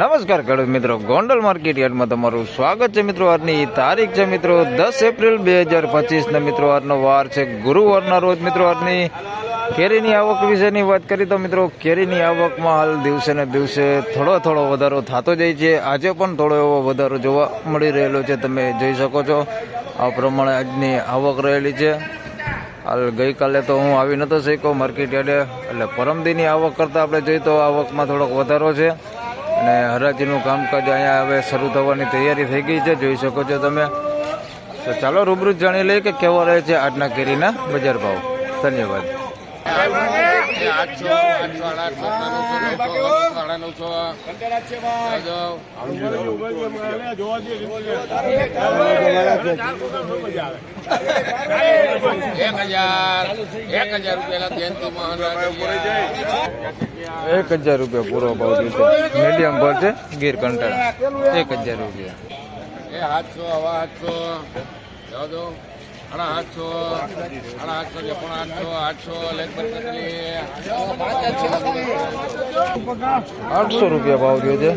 નમસ્કાર ખેડૂત મિત્રો, ગોંડલ માર્કેટ યાર્ડમાં તમારું સ્વાગત છે મિત્રો. આજની તારીખ છે મિત્રો દસ એપ્રિલ બે હજાર પચીસના મિત્રો, આજનો વાર છે ગુરુવારના રોજ. મિત્રો, આજની કેરીની આવક વિશેની વાત કરી તો મિત્રો, કેરીની આવકમાં હાલ દિવસે ને દિવસે થોડો થોડો વધારો થતો જાય છે. આજે પણ થોડો એવો વધારો જોવા મળી રહેલો છે, તમે જોઈ શકો છો. આ પ્રમાણે આજની આવક રહેલી છે. હાલ ગઈકાલે તો હું આવી નતો શક્યો માર્કેટ યાર્ડે, એટલે પરમદીની આવક કરતાં આપણે જોઈએ તો આવકમાં થોડોક વધારો છે. અને હરાજીનું કામકાજ અહીંયા હવે શરૂ થવાની તૈયારી થઈ ગઈ છે, જોઈ શકો છો તમે. તો ચાલો રૂબરૂ જાણી લઈએ કે કેવો રહે છે આજના કેરીના બજાર ભાવ. ધન્યવાદ. આઠસો આઠસો આઠસો સાડા નવસો એક હજાર એક હજાર રૂપિયા જયંતિ એક હજાર રૂપિયા પૂરો ભાવ છે. મીડિયમ ભાવ છે ગીર કંટાળા એક હજાર રૂપિયા. એ સાતસો હવા સાતસો સાડા આઠસો સાડા આઠસો છે પણ આઠસો આઠસો આઠસો રૂપિયા ભાવ થયો છે.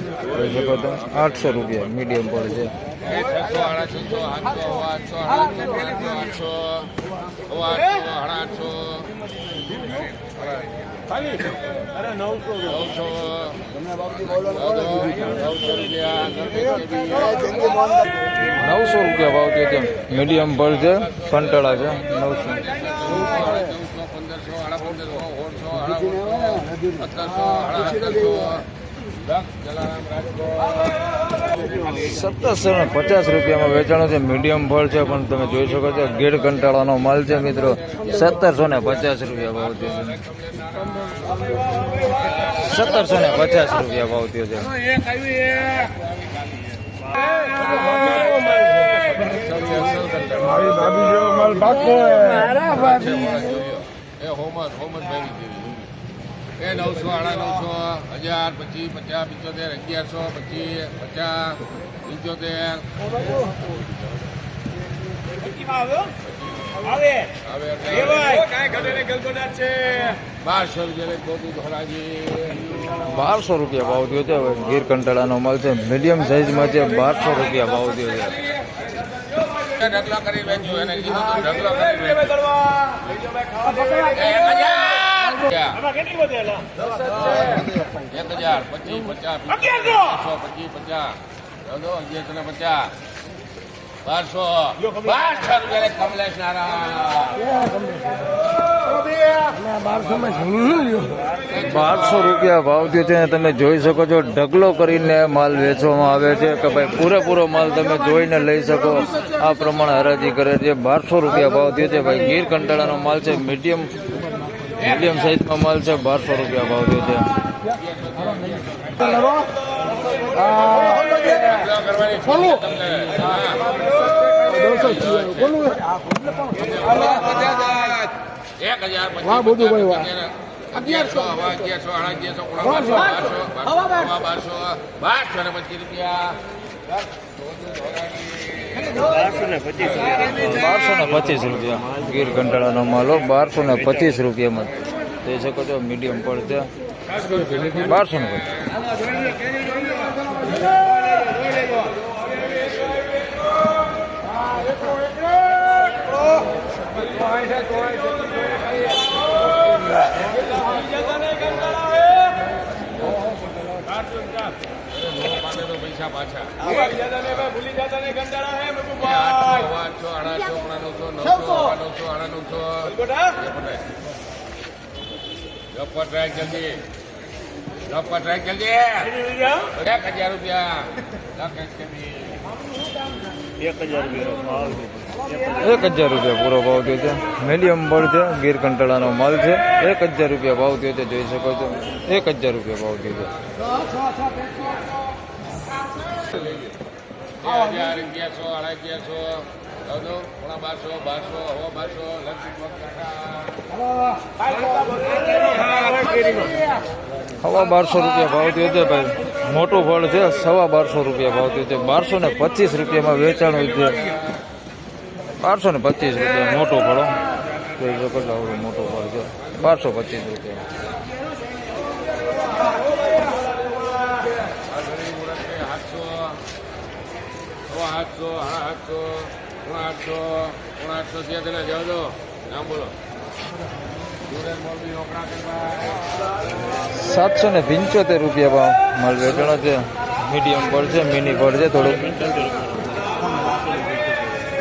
આઠસો રૂપિયા મીડિયમ પર છે. આઠસો છસો સાડા છસો આઠસો આઠસો આઠસો આઠસો હવા અરે નવસો નવસો. રૂપિયા નવસો રૂપિયા. ભાવ થયો છે. મીડિયમ ભર છે કંટાળા છે નવસો. પંદરસો સત્તરસો ને પચાસ રૂપિયામાં વેચાણું છે. મીડિયમ ફળ છે પણ તમે જોઈ શકો છો ગેડ કંટાળાનો માલ છે મિત્રો. સત્તરસો ને પચાસ રૂપિયા ભાવ થયો છે. સત્તરસો ને પચાસ રૂપિયા ભાવ થયો છે. એ હોમત હોમત ભાઈ એ નવસો સાડા નવસો હજાર પચીસ પચાસ પંચોતેર અગિયારસો પચીસ પચાસ. પંચોતેર બારસો રૂપિયા ભાવ થયો છે ગીર કંટાળાનો માલ છે. મીડિયમ સાઈઝમાં છે બારસો રૂપિયા ભાવ થયો છે. ઢગલા કરી વેચ્યું એને કીધું તું ઢગલો કરી વેચ્યું એક હજાર પચીસ પચાસ બસો પચીસ પચાસ ચૌદો અગિયારસો ને પચાસ બારસો બારસો રૂપિયા કમલેશ નારાયણ બારસો રૂપિયા ભાવ થયો છે અને તમે જોઈ શકો છો ઢગલો કરીને માલ વેચવામાં આવે છે કે ભાઈ પૂરેપૂરો માલ તમે જોઈને લઈ શકો. આ પ્રમાણે હરાજી કરે છે. બારસો રૂપિયા ભાવ થયો છે. ભાઈ ગીર કંટાળાનો માલ છે. મીડિયમ મીડિયમ સાઈઝમાં માલ છે બારસો રૂપિયા ભાવ થયો છે ઢગલો કરવાની છૂટ તમને હા. એક હજાર પચીસ અગિયારસો હવા અગિયારસો અગિયારસો બારસો બારસો ને પચીસ રૂપિયા. બારસો ને પચીસ રૂપિયા. ગીર કંટાળાનો માલો બારસો ને પચીસ રૂપિયામાં. જોઈ શકો છો, મીડિયમ છે. બારસો ને પચીસ. પાછા. નવસો નવસો આડા નવસો ગપ્પા ટ્રાય જલ્દી ગપ્પા ટ્રાય જલ્દી એક હજાર રૂપિયા એક હજાર રૂપિયા પૂરો ભાવ થયો છે. મીડિયમ બળ છે ગીર કંટાળાનો માલ છે. એક હજાર રૂપિયા ભાવ થયો છે, જોઈ શકો છો. એક હજાર રૂપિયા ભાવ થયો છે. હજાર અગિયારસો સાડા ચૌદો પોણા બારસો બારસો હવા બારસો સવા બારસો રૂપિયા ભાવ થયો છે ભાઈ. મોટું ફળ છે સવા બારસો રૂપિયા ભાવ થયો છે બારસો ને પચીસ રૂપિયામાં વેચાણ છે. બારસો ને પચીસ રૂપિયા મોટું ફળો જોઈ શકો છો આવડું મોટું ફળ છે. બારસો પચીસ રૂપિયા આઠસો સાડા આઠસો આઠસો છે તને જવા દો. નામ બોલો. સાતસો ને પંચોતેર રૂપિયા ભાવ માલ વેચાણો છે. મીડિયમ પડશે મિની પડશે થોડું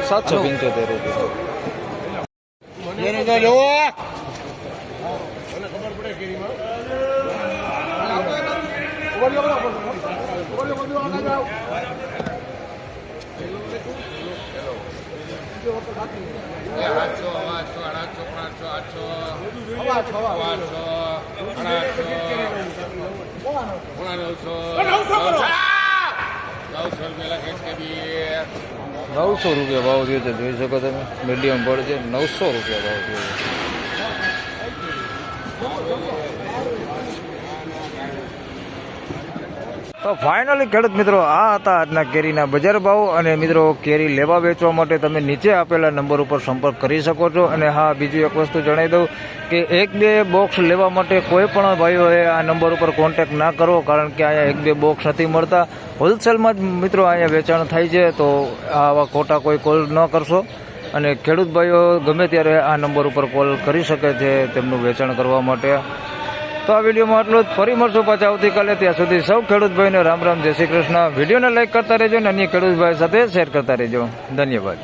સાતસો પંચોતેર રૂપિયા જોવો ખબર પડે કેરીમાં એ આઠસો આઠસો આઠસો આઠસો આઠસો આઠસો આઠસો પોણા નવસો રૂપિયા લખે છે બી નવસો રૂપિયા ભાવ થયો છે જોઈ શકો તમે. મીડિયમ પડશે નવસો રૂપિયા ભાવ થયો છે. તો ફાઇનલી ખેડૂત મિત્રો, આ હતા આજના કેરીના બજાર ભાવ અને મિત્રો કેરી લેવા વેચવા માટે તમે નીચે આપેલા નંબર ઉપર સંપર્ક કરી શકો છો. અને હા, બીજું એક વસ્તુ જણાવી દઉં કે એક બે બોક્સ લેવા માટે કોઈ પણ ભાઈઓએ આ નંબર ઉપર કોન્ટેક્ટ ના કરો કારણ કે અહીંયા એક બે બોક્સ નથી મળતા. હોલસેલમાં જ મિત્રો અહીંયા વેચાણ થાય છે, તો આવા ખોટા કોઈ કોલ ન કરશો. અને ખેડૂત ભાઈઓ ગમે ત્યારે આ નંબર ઉપર કોલ કરી શકે છે તેમનું વેચાણ કરવા માટે. તો આ વિડીયોમાં આટલું જ. ફરી મળશું પાછા આવતીકાલે. ત્યાં સુધી સૌ ખેડૂત ભાઈને રામ રામ. જય શ્રી કૃષ્ણ. વિડીયોને લાઇક કરતા રહેજો અને અન્ય ખેડૂત ભાઈ સાથે શેર કરતા રહેજો. ધન્યવાદ.